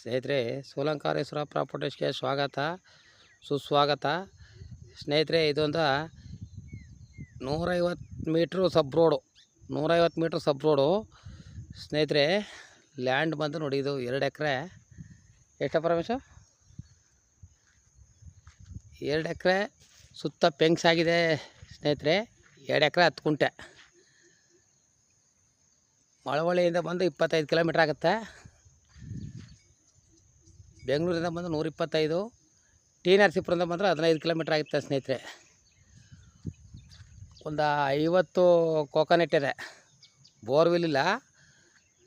ಸ್ನೇಹಿತರೆ, ಸೋಲಂಕಾರೇಶ್ವರ ಪ್ರಾಪರ್ಟೀಸ್ಗೆ ಸ್ವಾಗತ, ಸುಸ್ವಾಗತ. ಸ್ನೇಹಿತರೆ, ಇದೊಂದು ನೂರೈವತ್ತು ಮೀಟ್ರು ಸಬ್ ರೋಡು, ನೂರೈವತ್ತು ಮೀಟ್ರ್ ಸಬ್ ರೋಡು. ಸ್ನೇಹಿತರೆ, ಲ್ಯಾಂಡ್ ಬಂದು ನೋಡಿ, ಇದು ಎರಡು ಎಕರೆ. ಎಷ್ಟಪ್ಪ ರಮೇಶ? ಎರಡು ಎಕರೆ ಸುತ್ತ ಪೆಂಕ್ಸ್ ಆಗಿದೆ ಸ್ನೇಹಿತರೆ, ಎರಡು ಎಕರೆ ಹತ್ತು ಕುಂಟೆ ಮಳವಳ್ಳಿಯಿಂದ ಬಂದು ಇಪ್ಪತ್ತೈದು ಕಿಲೋಮೀಟ್ರ್ ಆಗುತ್ತೆ. ಬೆಂಗಳೂರಿಂದ ಬಂದು ನೂರಿಪ್ಪತ್ತೈದು, ಟಿ ನರಸೀಪುರದಿಂದ ಬಂದರೆ ಹದಿನೈದು ಕಿಲೋಮೀಟ್ರ್ ಆಗುತ್ತೆ ಸ್ನೇಹಿತರೆ. ಒಂದು ಐವತ್ತು ಕೋಕೋನೆಟ್ ಇದೆ. ಬೋರ್ವೆಲ್ ಇಲ್ಲ.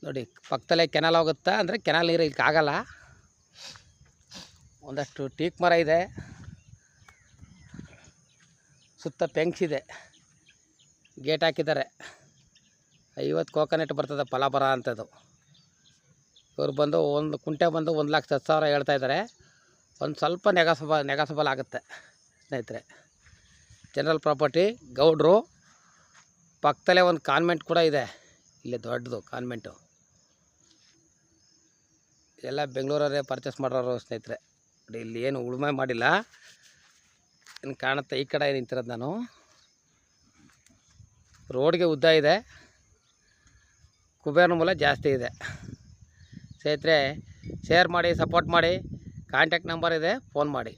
ನೋಡಿ, ಪಕ್ಕದಲ್ಲೇ ಕೆನಾಲ್ ಹೋಗುತ್ತೆ, ಅಂದರೆ ಕೆನಾಲ್ ನೀರು ಇಲ್ಲಿ ಆಗಲ್ಲ. ಒಂದಷ್ಟು ಟೀಕ್ ಮರ ಇದೆ. ಸುತ್ತ ಪೆಂಕ್ಸ್ ಇದೆ. ಗೇಟ್ ಹಾಕಿದ್ದಾರೆ. ಐವತ್ತು ಕೋಕೋನೆಟ್ ಬರ್ತದೆ ಫಲಬರ ಅಂಥದ್ದು ಇವ್ರು ಬಂದು ಒಂದು ಕುಂಟೆ ಬಂದು ಒಂದು ಲಕ್ಷ ಹತ್ತು ಸಾವಿರ ಹೇಳ್ತಾ ಇದ್ದಾರೆ. ಒಂದು ಸ್ವಲ್ಪ ನೆಗಸಬ ನೆಗಸಬಲ್ ಆಗುತ್ತೆ ಸ್ನೇಹಿತರೆ. ಜನರಲ್ ಪ್ರಾಪರ್ಟಿ ಗೌಡ್ರು, ಪಕ್ಕದಲ್ಲೇ ಒಂದು ಕಾನ್ವೆಂಟ್ ಕೂಡ ಇದೆ. ಇಲ್ಲಿ ದೊಡ್ಡದು ಕಾನ್ವೆಂಟು ಎಲ್ಲ ಬೆಂಗಳೂರವರೇ ಪರ್ಚೇಸ್ ಮಾಡೋರು ಸ್ನೇಹಿತರೆ. ಇಲ್ಲಿ ಏನು ಉಳುಮೆ ಮಾಡಿಲ್ಲ. ಏನು ಕಾಣುತ್ತೆ? ಈ ಕಡೆ ನಿಂತಿರೋದು ನಾನು. ರೋಡ್ಗೆ ಉದ್ದ ಇದೆ. ಕುಬೇರನ ಮೂಲ ಜಾಸ್ತಿ ಇದೆ. ಸ್ನೇಹಿತರೆ ಶೇರ್ ಮಾಡಿ ಸಪೋರ್ಟ್ ಮಾಡಿ ಕಾಂಟ್ಯಾಕ್ಟ್ ನಂಬರ್ ಇದೆ ಫೋನ್ ಮಾಡಿ.